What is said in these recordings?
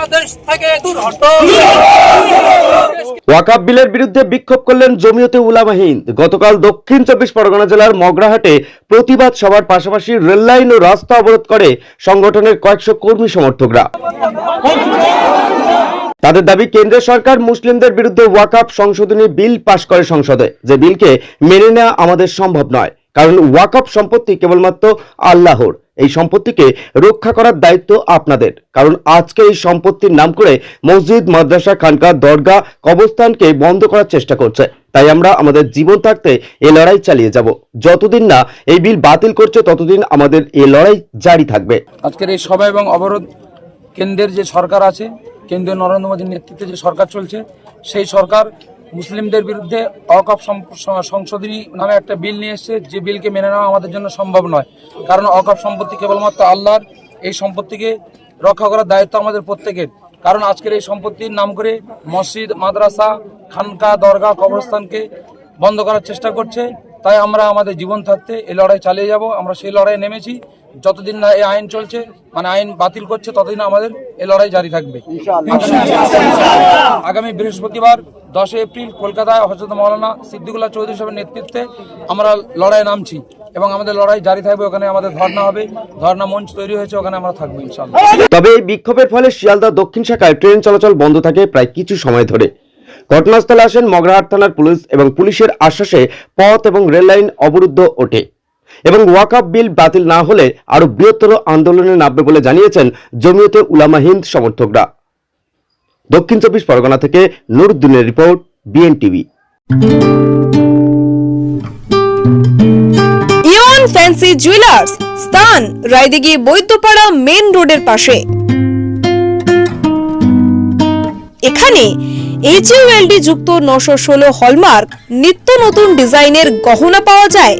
বাংলাদেশ বিরুদ্ধে বিক্ষোভ করলেন জমিয়তে উলামা গতকাল দক্ষিণ চব্বিশ পরগনা জেলার মগরাহাটে প্রতিবাদ সভার পাশাপাশি রেললাইন ও রাস্তা অবরোধ করে সংগঠনের কয়েকশো কর্মী সমর্থকরা। তাদের দাবি কেন্দ্র সরকার মুসলিমদের বিরুদ্ধে ওয়াকাব সংশোধনী বিল পাশ করে সংসদে। যে বিলকে মেনে নেওয়া আমাদের সম্ভব নয়। কারণ ওয়াকাব সম্পত্তি কেবলমাত্র আল্লাহর। এই সম্পত্তিকে রক্ষা করার দায়িত্ব আপনাদের। কারণ আজকে এই সম্পত্তির নাম করে মসজিদ, মাদ্রাসা খানকা দরগা কবরস্থানকে বন্ধ করার চেষ্টা করছে। তাই আমরা আমাদের জীবন থাকতে এই লড়াই চালিয়ে যাব। যতদিন না এই বিল বাতিল করছে, ততদিন আমাদের এ লড়াই জারি থাকবে। আজকের এই সভা এবং অবরোধ কেন্দ্রের যে সরকার আছে, কেন্দ্রীয় নরেন্দ্র মোদীর নেতৃত্বে যে সরকার চলছে, সেই সরকার মুসলিমদের বিরুদ্ধে অকপ সংশোধনী নামে একটা বিল নিয়ে এসেছে। যে বিলকে মেনে নেওয়া আমাদের জন্য সম্ভব নয়। কারণ অকপ সম্পত্তি কেবলমাত্র আল্লাহর এই সম্পত্তিকে রক্ষা করার দায়িত্ব আমাদের প্রত্যেকের। কারণ আজকের এই সম্পত্তির নাম করে মসজিদ মাদ্রাসা খানকা দরগা কবরস্থানকে বন্ধ করার চেষ্টা করছে। তাই আমরা আমাদের জীবন থাকতে এই লড়াই চালিয়ে যাব। আমরা সেই লড়াই নেমেছি। যতদিন না এই আইন চলছে মানে আইন বাতিল করছে ততদিন আমাদের এই লড়াই জারি থাকবে। আগামী বৃহস্পতিবার দশই এপ্রিল কলকাতায় হজরত মৌলানা সিদ্দিকুল্লাহ চৌধুরী সাহেবের নেতৃত্বে আমরা লড়াই নামছি এবং আমাদের লড়াই জারি থাকবে, ওখানে আমাদের ধর্ণা হবে। ধর্ণা মঞ্চ তৈরি হয়েছে, ওখানে আমরা থাকব তবে এই বিক্ষোভের ফলে শিয়ালদা দক্ষিণ শাখায় ট্রেন চলাচল বন্ধ থাকে প্রায় কিছু সময় ধরে। ঘটনাস্থলে আসেন মগরাহাট থানার পুলিশ এবং পুলিশের আশ্বাসে পথ এবং রেললাইন অবরুদ্ধ ওঠে এবং ওয়াকাব বিল বাতিল না হলে আরও বৃহত্তর আন্দোলনে নামবে বলে জানিয়েছেন জমিয়তে উলামা হিন্দ সমর্থকরা। দক্ষিণ চব্বিশ পরগনা থেকে নুরুদ্দিনের রিপোর্ট বিএনটিভি ইয়ন ফ্যান্সি জুয়েলার্স, স্থান রায়দিঘি বৈদ্যপাড়া মেন রোডের পাশে। এখানে এইচইউএলডি যুক্ত নশো ষোলো হলমার্ক নিত্য নতুন ডিজাইনের গহনা পাওয়া যায়।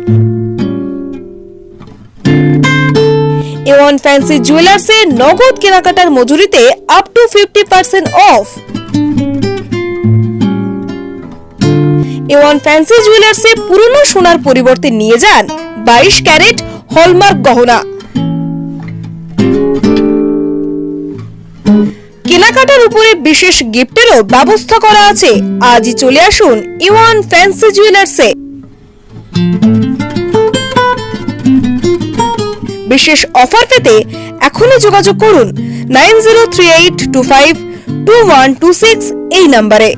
এওয়ান ফ্যান্সি জুয়েলার্সে নগদ কেনাকাটার মজুরিতে up to fifty percent off A one fancy জুয়েলার্সে পুরনো সোনার পরিবর্তে নিয়ে যান বাইশ ক্যারেট হলমার্ক গহনা। কেনাকাটার উপরে বিশেষ গিফটেরও ব্যবস্থা করা আছে। আজই চলে আসুন ইওয়ান ফ্যান্সি জুয়েলার্সে বিশেষ অফার পেতে এখনই যোগাযোগ করুন nine zero three eight two five two one two six এই নম্বরে।